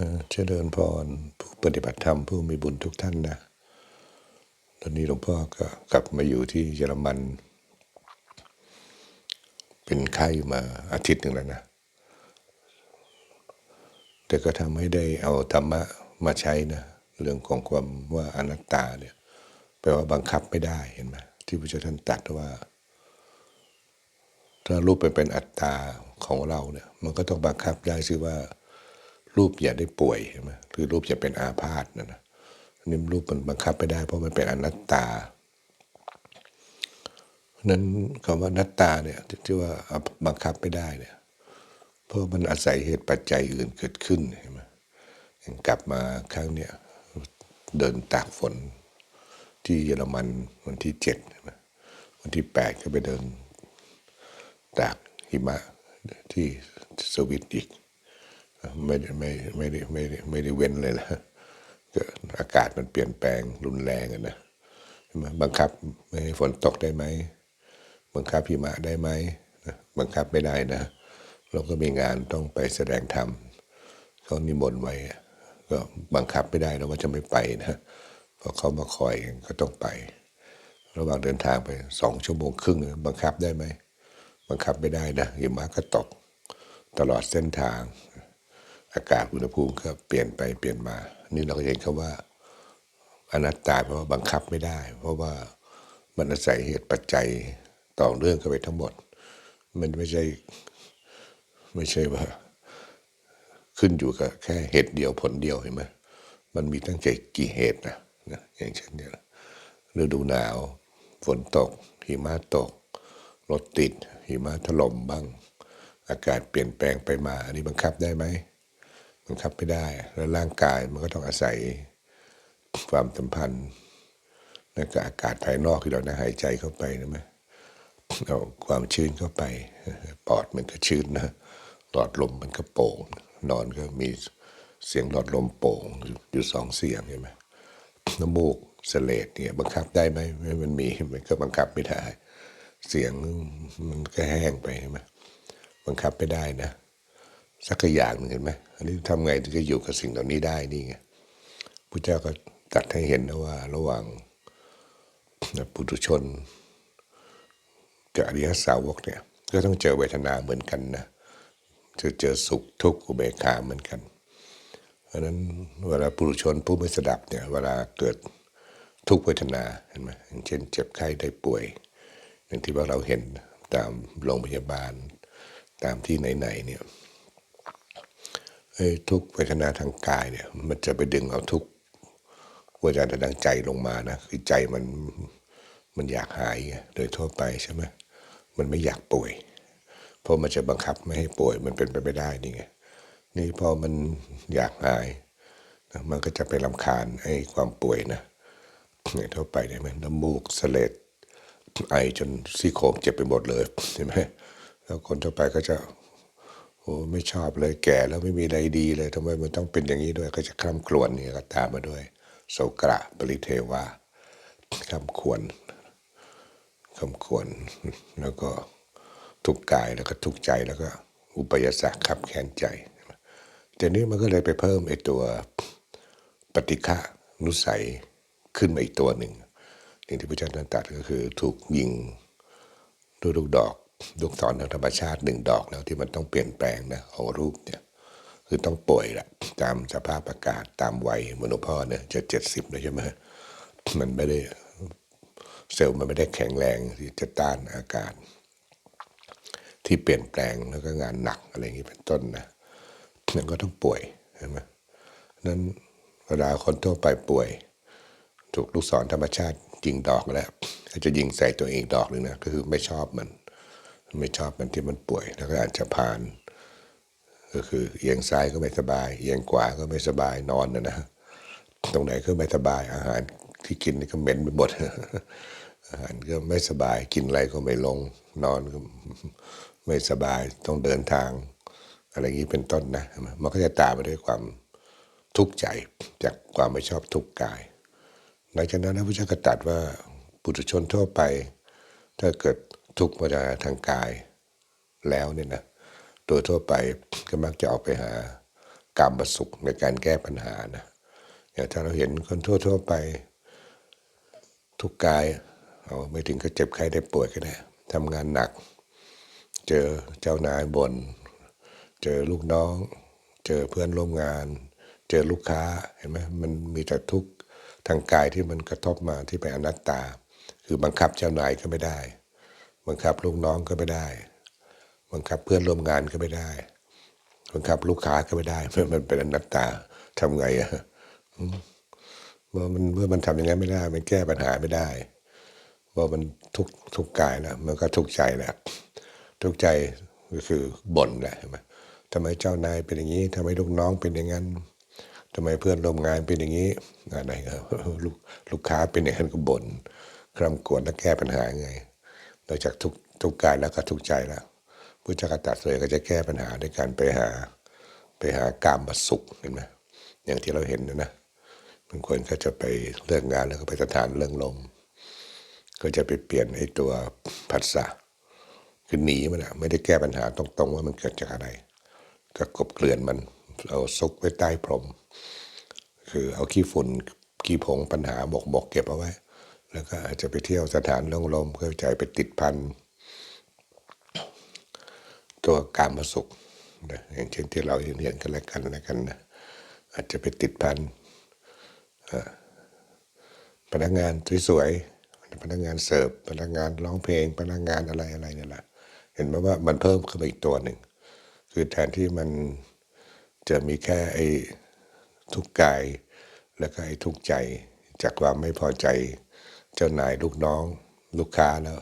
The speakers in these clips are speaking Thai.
เอ่อเจริญพรผู้ปฏิบัติธรรมผู้มีบุญทุกท่านนะ ตอนนี้หลวงพ่อก็กลับมาอยู่ที่เยอรมัน เป็นไข้มาอาทิตย์หนึ่งแล้วนะ แต่ก็ทำให้ได้เอาธรรมะมาใช้นะ เรื่องของความว่าอนัตตาเนี่ยแปลว่าบังคับไม่ได้เห็นไหมที่พระเจ้าท่านตรัสว่า ถ้ารูปเป็นเป็นอัตตาของเราเนี่ย มันก็ต้องบังคับได้ซิว่า รูปอย่าได้ป่วยใช่ไหมหรือรูปอย่าเป็นอาพาธนะนะอันนี้รูปมันบังคับไม่ได้ เพราะมันเป็นอนัตตาเพราะนั้นคำว่าอนัตตาเนี่ยที่ว่าบังคับไม่ได้เนี่ยเพราะมันอาศัยเหตุปัจจัยอื่นเกิดขึ้นใช่ไหมอย่างกลับมาครั้งเนี้ยเดินตากฝนที่เยอรมันวันที่เจ็ดใช่ไหมวันที่แปดก็ไปเดินตากหิมะที่สวิตอีก ไม่ได้ไม่ไม่ได้ไม่ได้ไม่ได้เว้นเลยนะก็อากาศมันเปลี่ยนแปลงรุนแรงอะนะมบังคับไม่ให้ฝนตกได้ไหมบังคับหิมะได้ไหมบังคับไม่ได้นะ เราก็มีงานต้องไปแสดงธรรมเขานิมนต์ไว้ ก็บังคับไม่ได้เราก็จะไม่ไปนะเพราะเขามาคอยก็ต้องไป ระหว่างเดินทางไปสองชั่วโมงครึ่งบังคับได้ไหมบังคับไม่ได้นะหิมะก็ตกตลอดเส้นทาง อากาศอุณหภูมิก็เปลี่ยนไปเปลี่ยนมา นี่เราก็เห็นคำว่าอนัตตาเพราะว่าบังคับไม่ได้ เพราะว่ามันอาศัยเหตุปัจจัยต่อเรื่องกันไปทั้งหมด มันไม่ใช่ไม่ใช่ว่า ขึ้นอยู่กับแค่เหตุเดียวผลเดียวเห็นไหมมันมีตั้งใจกี่เหตุนะนะอย่างเช่นเนี่ยฤดูหนาวฝนตก หิมะตกรถติด หิมะถล่มบ้าง อากาศเปลี่ยนแปลงไปมา อันนี้บังคับได้ไหม บังคับไม่ได้ แล้วร่างกายมันก็ต้องอาศัยความสัมพันธ์และกับอากาศภายนอกที่เราหายใจเข้าไปนะไหมเอาความชื้นเข้าไป ปอดมันก็ชื้นนะหลอดลมมันก็โป่ง นอนก็มีเสียงหลอดลมโป่งอยู่สองเสียงใช่ไหมน้ำมูกเสลดเนี่ยบังคับได้ไหมมันมีมันก็บังคับไม่ได้ เสียงมันก็แห้งไปใช่ไหมบังคับไม่ได้นะ สักอย่างหนึ่งเห็นไหมอันนี้ทำไงถึงจะอยู่กับสิ่งเหล่านี้ได้นี่ไงพระเจ้าก็ตัดให้เห็นนะว่า ระหว่างปุถุชนกับอริยสาวกเนี่ยก็ต้องเจอเวทนาเหมือนกันนะจะเจอสุขทุกข์อุเบกขาเหมือนกันเพราะนั้นเวลาปุถุชนผู้ไม่สดับเนี่ยเวลาเกิดทุกขเวทนาเห็นไหมอย่างเช่น เจ็บไข้ได้ป่วย อย่างที่ว่าเราเห็นตามโรงพยาบาลตามที่ไหนๆเนี่ย ทุกเวทนาทางกายเนี่ย มันจะไปดึงเอาทุกเวทนาทางใจลงมานะคือใจมันมันอยากหายโดยทั่วไปใช่ไหมมันไม่อยากป่วย เพราะมันจะบังคับไม่ให้ป่วยมันเป็นไปไม่ได้นี่ไงนี่พอมันอยากหายนะมันก็จะไปลำคาญไอ้ความป่วยนะเนี่ยทั่วไปเนี่ยมันน้ำมูกเสลดไอจนซี่โครงเจ็บไปหมดเลยใช่ไหมแล้วคนทั่วไปก็จะ อ้ไม่ชอบเลยแก่แล้วไม่มีอะไรดีเลยทำไมมันต้องเป็นอย่างนี้ด้วย ก็จะคร่ำครวญนี่ก็ตามมาด้วยโสกระปริเทวาคำควรคำควรแล้วก็ทุกกายแล้วก็ทุกใจแล้วก็อุปยาสักขับแค้นใจแต่นี้มันก็เลยไปเพิ่มไอ้ตัวปฏิฆะนุสัยขึ้นมาอีกตัวหนึ่งอย่างที่พระเจ้าตรัสก็คือถูกยิงด้วยลูกดอก ลูกศรทางธรรมชาติหนึ่งดอกแล้วที่มันต้องเปลี่ยนแปลงนะของรูปเนี่ยคือต้องป่วยแหละตามสภาพอากาศตามวัยมนุษย์พ่อเนี่ยจะเจ็ดสิบแล้วใช่ไหมมันไม่ได้เซลล์มันไม่ได้แข็งแรงที่จะต้านอากาศ ที่เปลี่ยนแปลงแล้วก็งานหนักอะไรอย่างนี้เป็นต้นนะมันก็ต้องป่วยใช่ไหมนั้นเวลาคนทั่วไปป่วย ถูกลูกศรธรรมชาติยิงดอกแล้วจะยิงใส่ตัวเองดอกหนึ่งนะก็คือไม่ชอบมัน ไม่ชอบมันที่มันป่วย แล้วก็อาจจะผ่าน ก็คือเอียงซ้ายก็ไม่สบาย เอียงขวาก็ไม่สบายนอนนะนะตรงไหนก็ไม่สบายอาหารที่กินนี่ก็เหม็นไปหมดอาหารก็ไม่สบายกินอะไรก็ไม่ลง นอนก็ไม่สบายต้องเดินทาง อะไรอย่างนี้เป็นต้นนะ มันก็จะตามมาด้วยความทุกข์ใจจากความไม่ชอบทุกข์กายหลังจากนั้นพระพุทธเจ้าก็ตรัสว่าปุถุชนทั่วไป ถ้าเกิด ทุกข์มาทางกายแล้วเนี่ยนะโดยทั่วไปก็มักจะออกไปหากรรมสุขในการแก้ปัญหานะอย่างถ้าเราเห็นคนทั่ว ๆไป ทุกกายเอาไม่ถึงก็เจ็บไข้ได้ป่วยก็ได้ทำงานหนัก เจอเจ้านายบน่นเจอลูกน้อง เจอเพื่อนร่วมงาน เจอลูกค้าเห็นไหมมันมีแต่ทุกข์ทางกายที่มันกระทบมาที่เป็นอนัตตา คือบังคับเจ้านายก็ไม่ได้ บังคับลูกน้องก็ไม่ได้ บังคับเพื่อนร่วมงานก็ไม่ได้ บังคับลูกค้าก็ไม่ได้เมื่อมันเป็นอนัตตาทำไงอะเมื่อมันเมื่อมันทำอย่างนั้นไม่ได้ มันแก้ปัญหาไม่ได้เพรามันทุกทุกกายแล้วมันก็ทุกใจแล้วทุกใจก็คือบ่นแหละเห็นไหมทำไมเจ้านายเป็นอย่างนี้ทำไมลูกน้องเป็นอย่างนั้นทำไมเพื่อนร่วมงานเป็นอย่างนี้อะไรก็ลูกลูกค้าเป็นอย่างนั้นก็บ่นคร่ำกรวญแล้วแก้ปัญหาไง นอกจากทุกทุกกายแล้วก็ทุกใจแล้วพุทธเจ้าก็ตรัดเลยก็จะแก้ปัญหาด้วยการไปหาไปหากามมาสุขเห็นไหมอย่างที่เราเห็นนะนะบางคนก็จะไปเลิกงงานแล้วก็ไปสถานเรื่องลม ก็จะไปเปลี่ยนไอ้ตัวผัสสะคือหนีมันอะไม่ได้แก้ปัญหาตรงๆ ว่ามันเกิดจากอะไร ก็กบเกลื่อนมันเอาซุกไว้ใต้พรม คือเอาขี้ฝุ่นขี้ผงปัญหาบกบกเก็บเอาไว้ แล้วก็อาจจะไปเที่ยวสถานเรื่องลมเพื่อใจไปติดพันตัวการมาสุขนะอย่างเช่นที่เราเห็นเห็นกันแล้วกันแล้วกันนะอาจจะไปติดพันพนักงานสวยๆพนักงานเสิร์ฟพนักงานร้องเพลง พนักงานอะไรอะไรเนี่ยแหละเห็นไหมว่ามันเพิ่มขึ้นมาอีกตัวหนึ่งคือแทนที่มันจะมีแค่ไอ้ทุกข์กาย แล้วก็ไอ้ทุกข์ใจจากความไม่พอใจ เจ้านายลูกน้องลูกค้าแล้ว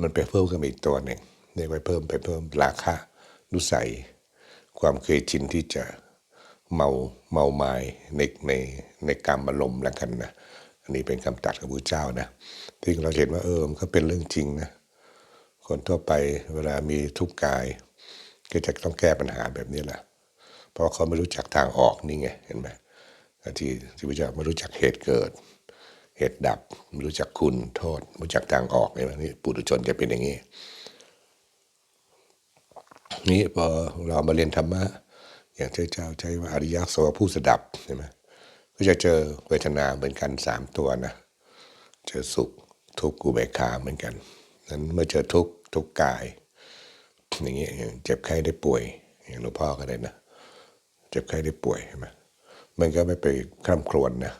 มันไปเพิ่มขึ้นอีกตัวหนึ่งเรียกว่าเพิ่มไปเพิ่มราคะนุสัย ความเคยชินที่จะเมาเมาไม้ในในในกรรมอารมณ์แล้วกันนะอันนี้เป็นคำตัดของพระเจ้านะที่เราเห็นว่าเออมันก็เป็นเรื่องจริงนะคนทั่วไปเวลามีทุกข์กาย ก็จะต้องแก้ปัญหาแบบนี้แหละเพราะเขาไม่รู้จักทางออกนี่ไงเห็นไหมที่ที่พระเจ้าไม่รู้จักเหตุเกิด เหตุดับรู้จักคุณโทษ รู้จักทางออกเนี่ยนี่ปุถุชนจะเป็นอย่างนี้ นี่พอเรามาเรียนธรรมะอย่างที่เจ้าใช้ว่าอริยโสผู้สดับใช่ไหมก็จะเจอเวทนาเหมือนกันสามตัวนะเจอสุขทุกข์อุเบกขาเหมือนกันนั้นเมื่อเจอทุกข์ทุกกาย อย่างเงี้ยอย่างเจ็บไข้ได้ป่วย อย่างหลวงพ่อก็ได้นะ เจ็บไข้ได้ป่วยใช่ไหมมันก็ไม่ไปคร่ำครวญนะ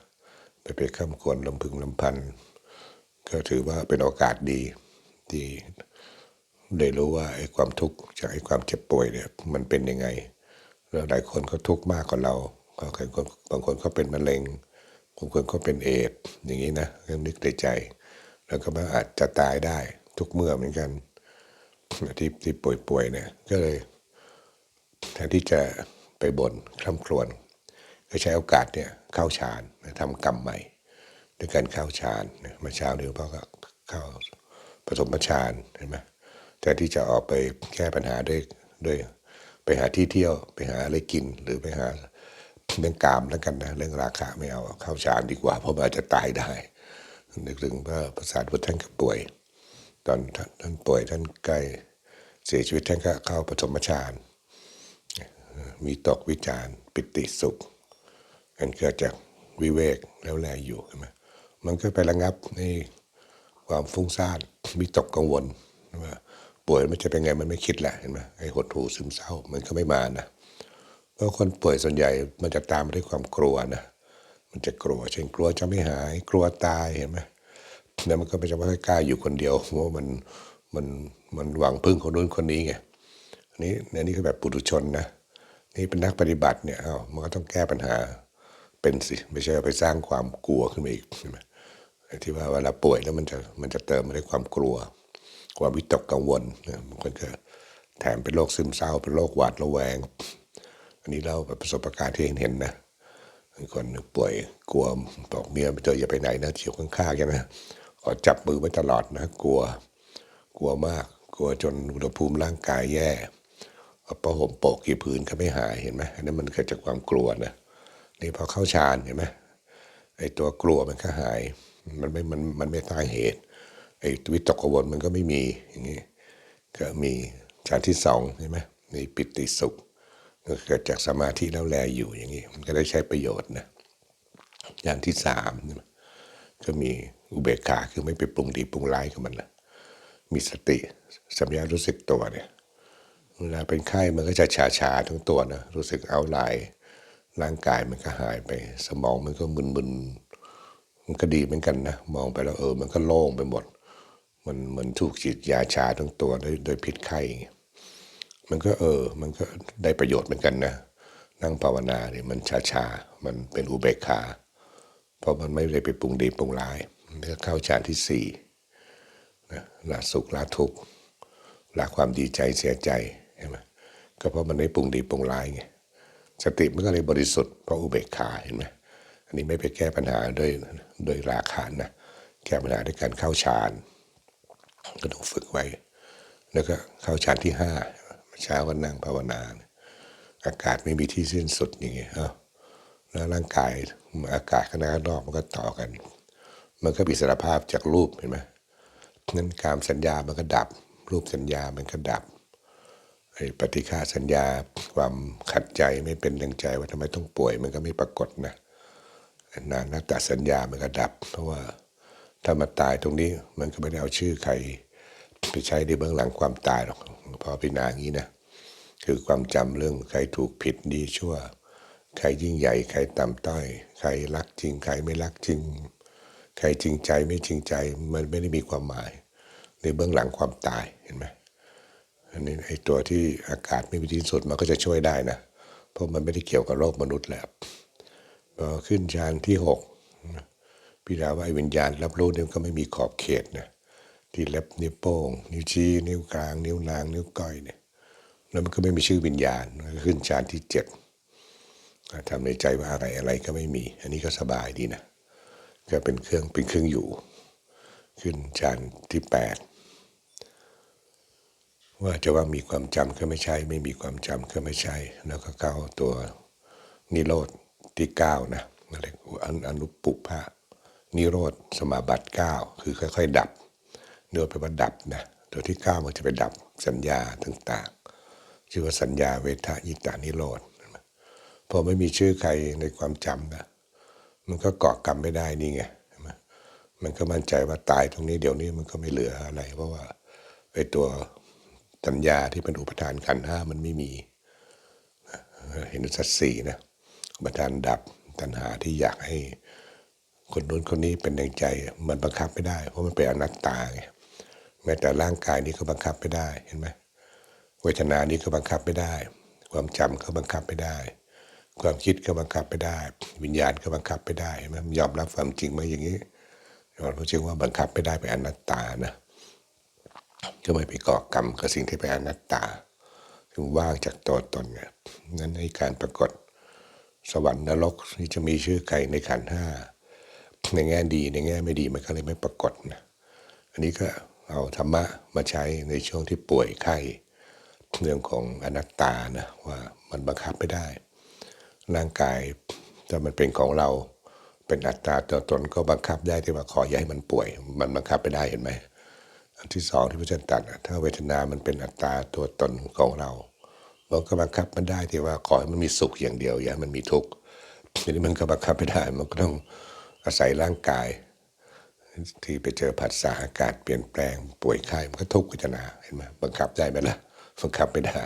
ไม่ไปคร่ำควญลำพึงลำพัน ก็ถือว่าเป็นโอกาสดีที่ได้รู้ว่าไอ้ความทุกข์จากไอ้ความเจ็บป่วยเนี่ยมันเป็นยังไง แล้วหลายคนก็ทุกข์มากกว่าเราบางคนบางคนก็เป็นมะเร็งบางคนก็เป็นเอดส์อย่างนี้นะเริ่มนึกในใจ แล้วก็มันอาจจะตายได้ทุกเมื่อเหมือนกันที่ที่ป่วยๆเนี่ยก็เลยแทนที่จะไปบ่นคร่ำครวญ ก็ใช้โอกาสเนี่ยเข้าฌานทำกรรมใหม่ด้วยการเข้าฌานมื่อเช้านี้หลวพ่อก็เข้าปฐมฌานเห็นไหมแทนที่จะออกไปแก้ปัญหาด้วยด้วยไปหาที่เที่ยวไปหาอะไรกินหรือไปหาเรื่องกามแล้วกันนะเรื่องราคาไม่เอาเข้าฌานดีกว่า เพราะมันอาจจะตายได้นึกถึงพระประสาทพุทธท่านก็ป่วย ตอนท่านป่วยท่านใกล้เสียชีวิตท่านก็เข้าปฐมฌานมีตกวิจารณ์ปิติสุข มันเกิดจากวิเวกแล้วแลอยู่ใช่ไหมมันก็ไประงับในความฟุ้งซ่านวิตกกังวลว่าป่วยมันจะเป็นไงมันไม่คิดแหละเห็นไหมไอ้หดหูซึมเศร้ามันก็ไม่มานะเพราะคนป่วยส่วนใหญ่มันจะตามมาด้วยความกลัวนะมันจะกลัวเช่นกลัวจะไม่หายกลัวตายเห็นไหมแล้วมันก็ไม่จะไม่ค่อยกล้าอยู่คนเดียวเพราะมันมันมันหวังพึ่งคนนู้นคนนี้ไงอันนี้อันนี้คือแบบปุถุชนนะนี่เป็นนักปฏิบัติเนี่ยเอามันก็ต้องแก้ปัญหา เป็นสิ ไม่ใช่ไปสร้างความกลัวขึ้นมาอีกใช่ไหมที่ว่าเวลาป่วยแล้วมันจะมันจะเติมมาด้วยความกลัว ความวิตกกังวลนะบางคนก็แถมเป็นโรคซึมเศร้า เป็นโรคหวาดระแวง อันนี้เราแบบประสบการณ์ที่เห็นเห็นนะคนป่วยกลัวบอกเมียไปเจออย่าไปไหนนะเฉียวข้างๆกันนะขอจับมือไว้ตลอดนะกลัว กลัวมาก กลัวจนอุณหภูมิร่างกายแย่เอาประห่มโปกกี่ผืนก็ไม่หายเห็นไหมอันนั้นมันเกิดจากความกลัวนะ นี่พอเข้าฌานเห็นไหมไอ้ตัวกลัวมันก็หาย มันไม่มันมันไม่ตายเหตุไอ้วิตกกังวลมันก็ไม่มีอย่างนี้ก็มีฌานที่สองใช่ไหมมีปิติสุขก็เกิดจากสมาธิแล้วแลอยู่อย่างนี้ มันก็ได้ใช้ประโยชน์นะอย่างที่สามก็มีอุเบกขาคือไม่ไปปรุงดีปรุงร้ายกับมันนะมีสติสัมยารู้สึกตัวเนี่ยเวลาเป็นไข้มันก็จะชาชาทั้งตัวนะรู้สึกเอาลาย ร่างกายมันก็หายไป สมองมันก็มึนๆมันก็ดีเหมือนกันนะ มองไปแล้วเออ มันก็โล่งไปหมด มันเหมือนถูกฉีดยาชาทั้งตัวโดยโดยพิษไข่มันก็เออ มันก็ได้ประโยชน์เหมือนกันนะ นั่งภาวนาเนี่ยมันชาชามันเป็นอุเบกขา เพราะมันไม่ได้ไปปรุงดีปรุงร้าย มันก็เข้าฌานที่สี่นะละสุขละทุกข์ละความดีใจเสียใจใช่ไหมก็เพราะมันไม่ปรุงดีปรุงร้ายไง สติมันก็เลยบริสุทธิ์เพราะอุเบกขาเห็นไหมอันนี้ไม่ไปแก้ปัญหาด้วยด้วยราคานะแก้ปัญหาด้วยการเข้าฌานก็ต้องฝึกไว้ แล้วก็เข้าฌานที่ห้าเช้าก็นั่งภาวนา อากาศไม่มีที่สิ้นสุดอย่างเงี้ยแล้วร่างกายอากาศข้างนอกมันก็ต่อกัน มันก็มีสารภาพจากรูปเห็นไหมนั้นการสัญญามันก็ดับ รูปสัญญามันก็ดับ ปฏิฆาสัญญาความขัดใจไม่เป็นดังใจว่าทำไมต้องป่วย มันก็ไม่ปรากฏนะนานาตสัญญามันก็ดับ เพราะว่าถ้ามาตายตรงนี้มันก็ไม่ได้เอาชื่อใครไปใช้ในเบื้องหลังความตายหรอกพอพิจารณาอย่างนี้นะคือความจำเรื่องใครถูกผิดดีชั่ว ใครยิ่งใหญ่ ใครต่ำต้อย ใครรักจริง ใครไม่รักจริง ใครจริงใจไม่จริงใจ มันไม่ได้มีความหมาย ในเบื้องหลังความตายเห็นไหม อันนี้ไอ้ตัวที่อากาศไม่มีที่สุดมันก็จะช่วยได้นะ เพราะมันไม่ได้เกี่ยวกับโลกมนุษย์แล้วพอขึ้นฌานที่หกพี่ดาว่าไอ้วิญญาณรับรู้เนี่ยก็ไม่มีขอบเขตนะที่เล็บนิ้วโป้งนิ้วชี้นิ้วกลาง นิ้วนาง นิ้วก้อยเนี่ยแล้วมันก็ไม่มีชื่อวิญญาณก็ขึ้นฌานที่เจ็ดทำในใจว่าอะไรอะไรก็ไม่มี อันนี้ก็สบายดีนะก็เป็นเครื่องเป็นเครื่องอยู่ ขึ้นฌานที่แปด ว่าจะว่ามีความจำก็ไม่ใช่ ไม่มีความจำก็ไม่ใช่ แล้วก็เข้าตัวนิโรธที่เก้านะอะไรอันอนุปุพะนิโรธสมาบัติเก้าคือค่อยๆ ดับเนื้อไปว่าดับนะตัวที่เก้ามันจะไปดับสัญญาต่างๆ ชื่อว่าสัญญาเวทยิตานิโรธพอไม่มีชื่อใครในความจำนะมันก็เกาะกรรมไม่ได้นี่ไงมันก็มั่นใจว่าตายตรงนี้เดี๋ยวนี้มันก็ไม่เหลืออะไร เพราะว่าไอ้ตัว สัญญาที่เป็นอุปทานขันธ์ห้ามันไม่มี เห็นสัตสี่นะอุปทานดับตัณหาที่อยากให้คนนู้นคนนี้เป็นแรงใจ มันบังคับไม่ได้ เพราะมันเป็นอนัตตาไงแม้แต่ร่างกายนี้ก็บังคับไม่ได้เห็นไหมเวทนานี้ก็บังคับไม่ได้ ความจำก็บังคับไม่ได้ ความคิดก็บังคับไม่ได้ วิญญาณก็บังคับไม่ได้เห็นไหมยอมรับความจริงมาอย่างนี้เราจึงว่าบังคับไม่ได้เป็นอนัตตานะ ก็ไม่ไปก่อกรรมกับสิ่งที่เป็นอนัตตาคือว่างจากตัวตนไงนั้นในการปรากฏสวรรค์นรกที่จะมีชื่อใครในขันห้าในแง่ดีในแง่ไม่ดีมันก็เลยไม่ปรากฏนะอันนี้ก็เอาธรรมะมาใช้ในช่วงที่ป่วยไข้เรื่องของอนัตตานะว่ามันบังคับไม่ได้ ร่างกายถ้ามันเป็นของเราเป็นอัตตาตัวตนก็บังคับได้ที่ว่าขออย่าให้มันป่วย มันบังคับไม่ได้เห็นไหม อันที่สองที่พระเจ้าตรัสถ้าเวทนามันเป็นอัตตาตัวตนของเราเราก็บังคับมันได้ที่ว่าขอให้มันมีสุขอย่างเดียวอย่ามันมีทุกข์ทีนี้มันก็บังคับไม่ได้มันก็ต้องอาศัยร่างกาย ที่ไปเจอผัสสะอากาศเปลี่ยนแปลงป่วยไข้มันก็ทุกข์เวทนาเห็นไหมบังคับได้ไหมล่ะบังคับไม่ได้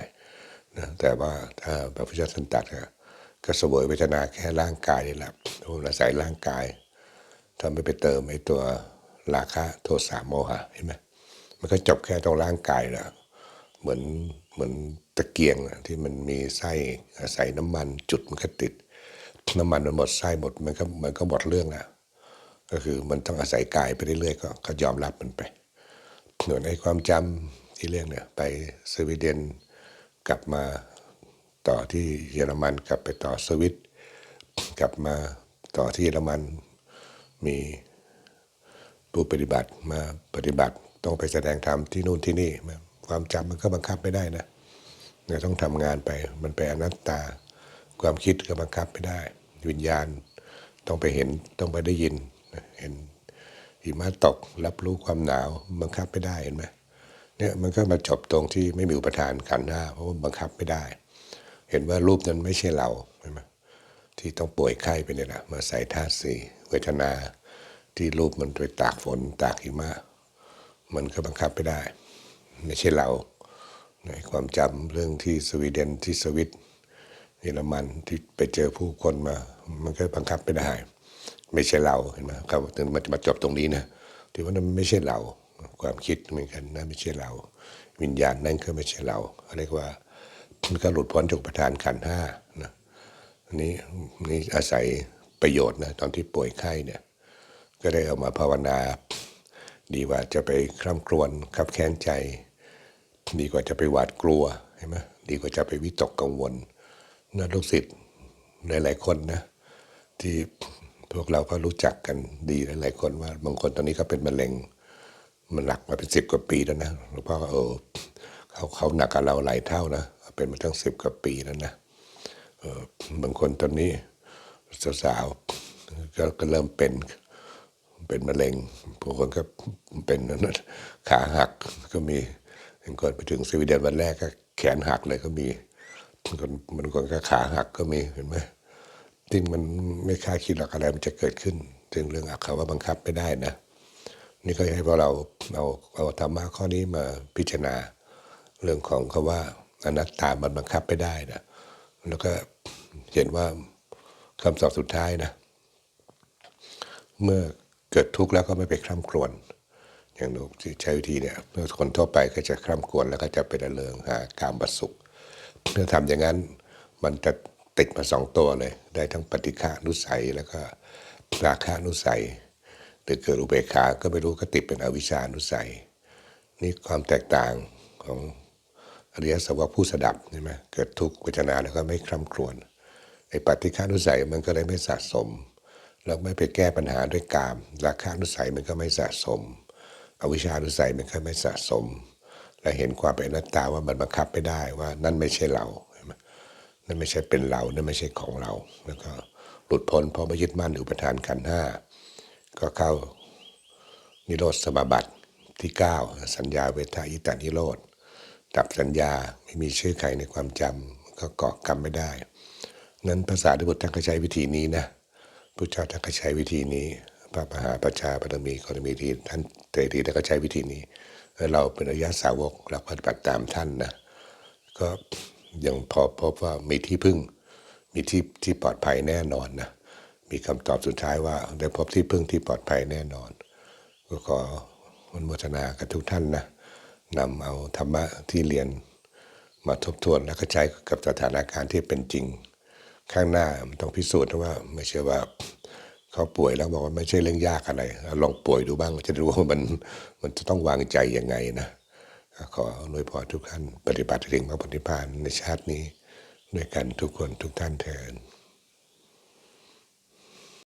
นะแต่ว่าถ้าพระพุทธเจ้าตรัสก็เสวยเวทนาแค่ร่างกายนี่แหละอาศัยร่างกายทำไปไปเติมไอ้ตัวราคะโทสะโมหะเห็นไหม มันก็จบแค่ตรงร่างกายแล้วเหมือนเหมือนตะเกียงที่มันมีไส้อาศัยน้ำมันจุดมันก็ติด น้ำมันมันหมดไส้หมดมันก็มันก็หมดเรื่องแล้วก็คือมันต้องอาศัยกายไปเรื่อยๆก็ก็ยอมรับมันไปหน่วยในความจำที่เรื่องเนี่ยไปสวีเดนกลับมาต่อที่เยอรมันกลับไปต่อสวิตกลับมาต่อที่เยอรมันมีผู้ปฏิบัติมาปฏิบัติ ต้องไปแสดงธรรมที่นู่นที่นี่ ความจำมันก็บังคับไม่ได้นะเราต้องทำงานไป มันเป็นอนัตตา ความคิดก็บังคับไม่ได้ วิญญาณต้องไปเห็นต้องไปได้ยิน เห็นหิมะตก รับรู้ความหนาวบังคับไม่ได้เห็นไหมเนี่ยมันก็มาจบตรงที่ไม่มีอุปทานขันธ์ห้าเพราะว่าบังคับไม่ได้ เห็นว่ารูปนั้นไม่ใช่เราใช่ไหมที่ต้องป่วยไข้ไปเนี่ยนะมาใส่ธาตุสี่เวทนา ที่รูปมันไปตากฝนตากหิมะ มันก็บังคับไม่ได้ ไม่ใช่เราในความจำเรื่องที่สวีเดนที่สวิตเยอรมันที่ไปเจอผู้คนมา มันก็บังคับไม่ได้ ไม่ใช่เราเห็นไหมครับถึงมันมาจบตรงนี้นะที่ว่านั้นไม่ใช่เราความคิดเหมือนกันนั่นไม่ใช่เรา วิญญาณนั่นก็ไม่ใช่เราเรียกว่ามันก็หลุดพ้นจากประธานขันห้านะอันนี้นี่อาศัยประโยชน์นะตอนที่ป่วยไข้เนี่ย ก็ได้เอามาภาวนา ดีกว่าจะไปคร่ำครวญขับแค้นใจ ดีกว่าจะไปหวาดกลัวใช่ไหมดีกว่าจะไปวิตกกังวลนะลูกศิษย์หลายๆคนนะ ที่พวกเราก็รู้จักกันดีหลายๆคนว่าบางคนตอนนี้ก็เป็นมะเร็ง มันหนักมาเป็นสิบกว่าปีแล้วนะหลวงพ่อก็เออเขาเขาหนักกับเราหลายเท่านะเป็นมาตั้งสิบกว่าปีแล้วนะเออบางคนตอนนี้สาวๆก็เริ่มเป็น เป็นมะเร็งบางคนก็เป็นขาหักก็มีบางคนไปถึงสวีเดนวันแรกก็แขนหักเลยก็มีบางคนบางคนก็ขาหักก็มีเห็นไหมจริงมันไม่คาดคิดหรอกอะไรมันจะเกิดขึ้นถึงเรื่องอักขาว่าบังคับไม่ได้นะ นี่ก็ให้พวกเราเอาเอาธรรมะข้อนี้มาพิจารณาเรื่องของคาว่าอนัตตามันบังคับไม่ได้นะแล้วก็เห็นว่าคำสอบสุดท้ายนะ เมื่อ เกิดทุกข์แล้วก็ไม่ไปคร่ำครวญอย่างหนูที่ใช้วิธีเนี่ยเมื่อคนทั่วไปก็จะคร่ำครวญแล้วก็จะไปดำเนินหาการบัสุขเมื่อทำอย่างนั้นมันจะติดมาสองตัวเลย ได้ทั้งปฏิฆานุสัยแล้วก็ราคานุสัยหรือเกิดอุเบกขาก็ไม่รู้ก็ติดเป็นอวิชานุสัย นี่ความแตกต่างของอริยสาวกผู้สดับใช่ไหมเกิดทุกข์เวทนาแล้วก็ไม่คร่ำครวญไอ้ปฏิฆานุสัยมันก็เลยไม่สะสม แล้วไม่ไปแก้ปัญหาด้วยกามราคานุสัยมันก็ไม่สะสม อวิชชานุสัยมันก็ไม่สะสม และเห็นความเป็นอนัตตาว่ามันบังคับไม่ได้ว่านั่นไม่ใช่เรานั่นไม่ใช่เป็นเรานั่นไม่ใช่ของเรา แล้วก็หลุดพ้นเพราะไม่ยึดมั่นอุปทานขันห้าก็เข้านิโรธสมาบัติที่ 9 สัญญาเวทายตานิโรธดับสัญญาไม่มีชื่อใครในความจำก็เกาะกรรมไม่ได้ นั้นภาษาดิบุตรท่านก็ใช้วิธีนี้นะ พุทธเจ้าท่านก็ใช้วิธีนี้ พระมหาประชาปรมีกรมีทีท่านเตรีท่านก็ใช้วิธีนี้เราเป็นอริยสาวกเราปฏิบัติตามท่านนะก็ยังพอพบว่ามีที่พึ่ง มีที่ที่ปลอดภัยแน่นอนนะมีคำตอบสุดท้ายว่าได้พบที่พึ่งที่ปลอดภัยแน่นอน ก็ขออนุโมทนากับทุกท่านนะนำเอาธรรมะที่เรียนมาทบทวนแล้วก็ใช้กับสถานการณ์ที่เป็นจริง ข้างหน้ามันต้องพิสูจน์นะว่า ไม่ใช่ว่าเขาป่วยแล้วบอกว่าไม่ใช่เรื่องยากอะไร ลองป่วยดูบ้างจะรู้ว่ามันมันจะต้องวางใจยังไงนะขออวยพรทุกท่านปฏิบัติถึงมรรคผลนิพพานในชาตินี้ ด้วยกันทุกคนทุกท่านเถิด